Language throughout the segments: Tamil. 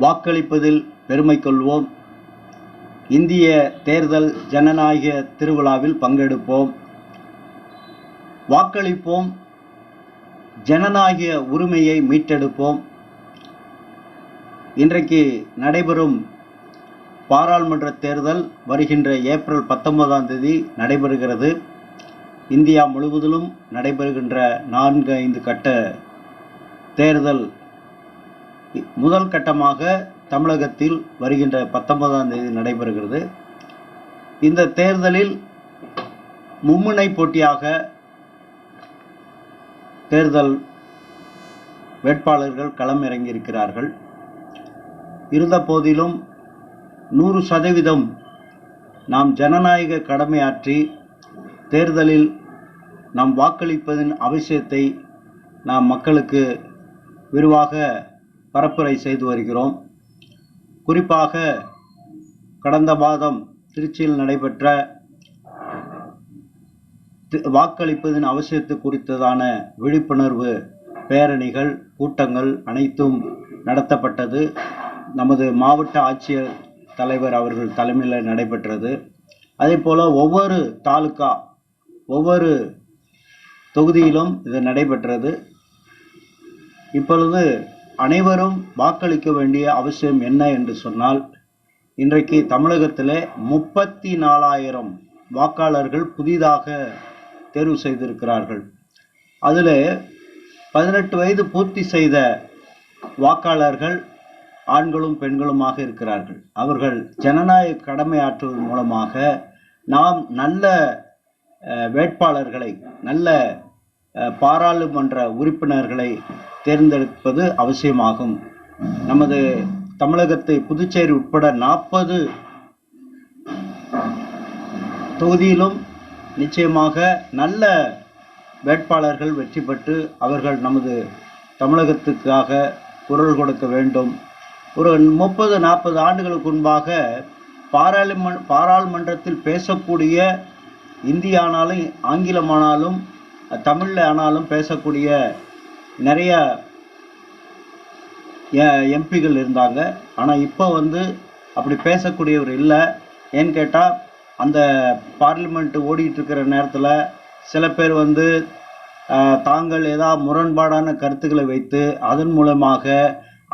வாக்களிப்பதில் பெருமை கொள்வோம் இந்திய தேர்தல் ஜனநாயக திருவிழாவில் பங்கெடுப்போம். வாக்களிப்போம். ஜனநாயக உரிமையை மீட்டெடுப்போம். இன்றைக்கு நடைபெறும் பாராளுமன்ற தேர்தல் வருகின்ற ஏப்ரல் பத்தொன்பதாம் தேதி நடைபெறுகிறது. இந்தியா முழுவதிலும் நடைபெறுகின்ற நான்கு ஐந்து கட்ட தேர்தல் முதல் கட்டமாக தமிழகத்தில் வருகின்ற பத்தொன்பதாம் தேதி நடைபெறுகிறது. இந்த தேர்தலில் மும்முனை போட்டியாக தேர்தல் வேட்பாளர்கள் களம் இறங்கியிருக்கிறார்கள் இருந்த போதிலும் நூறு சதவீதம் நாம் ஜனநாயக கடமையாற்றி தேர்தலில் நாம் வாக்களிப்பதன் அவசியத்தை நாம் மக்களுக்கு விரிவாக பரப்புரை செய்து வருகிறோம். குறிப்பாக கடந்த மாதம் திருச்சியில் நடைபெற்ற தி- வாக்களிப்பதன் அவசியத்தை குறித்ததான விழிப்புணர்வு பேரணிகள் கூட்டங்கள் அனைத்தும் நடத்தப்பட்டது. நமது மாவட்ட ஆட்சியர் தலைவர் அவர்கள் தலைமையில் நடைபெற்றது. அதே போல் ஒவ்வொரு தாலுகா ஒவ்வொரு தொகுதியிலும் இது நடைபெற்றது. இப்பொழுது அனைவரும் வாக்களிக்க வேண்டிய அவசியம் என்ன என்று சொன்னால் இன்றைக்கு தமிழகத்தில் முப்பத்தி நாலாயிரம் வாக்காளர்கள் புதிதாக தேர்வு செய்திருக்கிறார்கள். அதில் பதினெட்டு வயது பூர்த்தி செய்த வாக்காளர்கள் ஆண்களும் பெண்களுமாக இருக்கிறார்கள். அவர்கள் ஜனநாயக கடமையாற்றுவதன் மூலமாக நாம் நல்ல வேட்பாளர்களை நல்ல பாராளுமன்ற உறுப்பினர்களை தேர்ந்தெடுப்பது அவசியமாகும். நமது தமிழகத்தை புதுச்சேரி உட்பட நாற்பது தொகுதியிலும் நிச்சயமாக நல்ல வேட்பாளர்கள் வெற்றி பெற்று அவர்கள் நமது தமிழகத்துக்காக குரல் கொடுக்க வேண்டும். ஒரு முப்பது நாற்பது ஆண்டுகளுக்கு முன்பாக பாராளுமன் பாராளுமன்றத்தில் பேசக்கூடிய இந்தியானாலும் ஆங்கிலமானாலும் தமிழில் ஆனாலும் பேசக்கூடிய நிறைய எம்பிகள் இருந்தாங்க. ஆனால் இப்போ வந்து அப்படி பேசக்கூடியவர் இல்லை. ஏன்னு கேட்டால் அந்த பார்லிமெண்ட்டு ஓடிட்டு இருக்கிற நேரத்தில் சில பேர் வந்து தாங்கள் ஏதாவது முரண்பாடான கருத்துக்களை வைத்து அதன் மூலமாக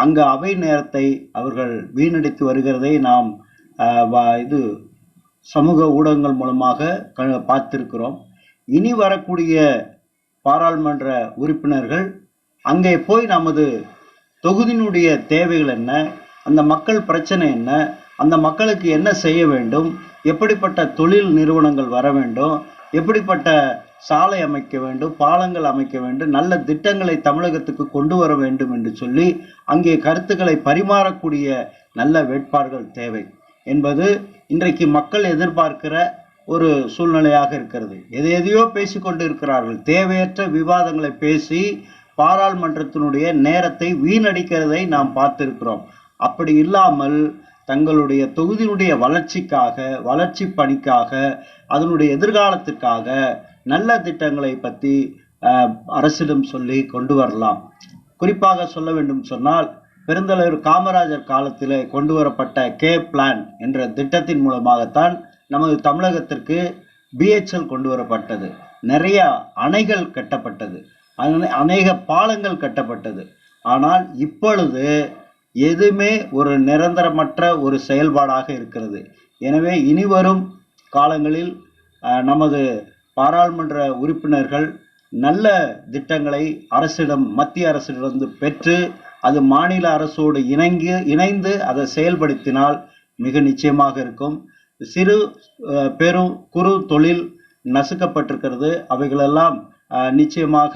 அங்கே அவை நேரத்தை அவர்கள் வீணடித்து வருகிறதை நாம் இது சமூக ஊடகங்கள் மூலமாக க பார்த்திருக்கிறோம். இனி வரக்கூடிய பாராளுமன்ற உறுப்பினர்கள் அங்கே போய் நமது தொகுதியினுடைய தேவைகள் என்ன அந்த மக்கள் பிரச்சனை என்ன அந்த மக்களுக்கு என்ன செய்ய வேண்டும் எப்படிப்பட்ட தொழில் நிறுவனங்கள் வர வேண்டும் எப்படிப்பட்ட சாலை அமைக்க வேண்டும் பாலங்கள் அமைக்க வேண்டும் நல்ல திட்டங்களை தமிழகத்துக்கு கொண்டு வர வேண்டும் என்று சொல்லி அங்கே கருத்துக்களை பரிமாறக்கூடிய நல்ல வேட்பாளர்கள் தேவை என்பது இன்றைக்கு மக்கள் எதிர்பார்க்கிற ஒரு சூழ்நிலையாக இருக்கிறது. எதை எதையோ பேசிக்கொண்டு இருக்கிறார்கள் தேவையற்ற விவாதங்களை பேசி பாராளுமன்றத்தினுடைய நேரத்தை வீணடிக்கிறதை நாம் பார்த்திருக்கிறோம். அப்படி இல்லாமல் தங்களுடைய தொகுதியினுடைய வளர்ச்சிக்காக வளர்ச்சி பணிக்காக அதனுடைய எதிர்காலத்திற்காக நல்ல திட்டங்களை பற்றி அரசிடம் சொல்லி கொண்டு வரலாம். குறிப்பாக சொல்ல வேண்டும் சொன்னால் பெருந்தலைவர் காமராஜர் காலத்தில் கொண்டு வரப்பட்ட கே பிளான் என்ற திட்டத்தின் மூலமாகத்தான் நமது தமிழகத்திற்கு பிஹெச்எல் கொண்டு வரப்பட்டது. நிறைய அணைகள் கட்டப்பட்டது. அநேக பாலங்கள் கட்டப்பட்டது. ஆனால் இப்பொழுது எதுவுமே ஒரு நிரந்தரமற்ற ஒரு செயல்பாடாக இருக்கிறது. எனவே இனிவரும் காலங்களில் நமது பாராளுமன்ற உறுப்பினர்கள் நல்ல திட்டங்களை அரசிடம் மத்திய அரசிடமிருந்து பெற்று அது மாநில அரசோடு இணங்கி இணைந்து அதை செயல்படுத்தினால் மிக நிச்சயமாக இருக்கும். சிறு பெரும் குறு தொழில் நசுக்கப்பட்டிருக்கிறது. அவைகளெல்லாம் நிச்சயமாக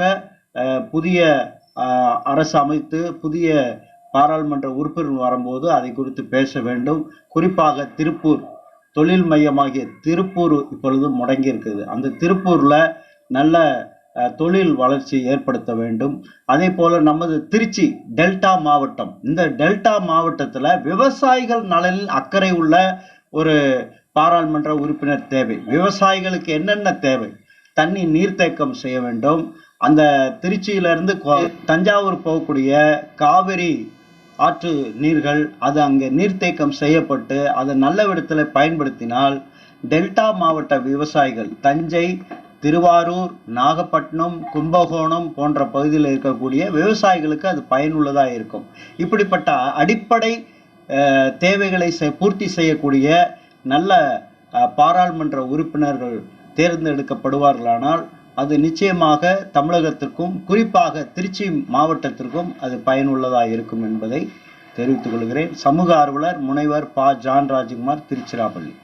புதிய அரசு அமைத்து புதிய பாராளுமன்ற உறுப்பினர் வரும்போது அதை குறித்து பேச வேண்டும். குறிப்பாக திருப்பூர் தொழில் மையமாகிய திருப்பூர் இப்பொழுது முடங்கி இருக்குது. அந்த திருப்பூரில் நல்ல தொழில் வளர்ச்சி ஏற்படுத்த வேண்டும். அதே போல் நமது திருச்சி டெல்டா மாவட்டம். இந்த டெல்டா மாவட்டத்தில் விவசாயிகள் நலனில் அக்கறை உள்ள ஒரு பாராளுமன்ற உறுப்பினர் தேவை. விவசாயிகளுக்கு என்னென்ன தேவை? தண்ணி நீர்த்தேக்கம் செய்ய வேண்டும். அந்த திருச்சியிலிருந்து தஞ்சாவூர் போகக்கூடிய காவிரி ஆற்று நீர்கள் அது அங்கே நீர்த்தேக்கம் செய்யப்பட்டு அதை நல்ல விடத்தில் பயன்படுத்தினால் டெல்டா மாவட்ட விவசாயிகள் தஞ்சை திருவாரூர் நாகப்பட்டினம் கும்பகோணம் போன்ற பகுதியில் இருக்கக்கூடிய விவசாயிகளுக்கு அது பயனுள்ளதாக இருக்கும். இப்படிப்பட்ட அடிப்படை தேவைகளை பூர்த்தி செய்யக்கூடிய நல்ல பாராளுமன்ற உறுப்பினர்கள் தேர்ந்தெடுக்கப்படுவார்களானால் அது நிச்சயமாக தமிழகத்திற்கும் குறிப்பாக திருச்சி மாவட்டத்திற்கும் அது பயனுள்ளதாக இருக்கும் என்பதை தெரிவித்துக் கொள்கிறேன். சமூக ஆர்வலர் முனைவர் ப. ஜான் ராஜ்குமார் திருச்சிராப்பள்ளி.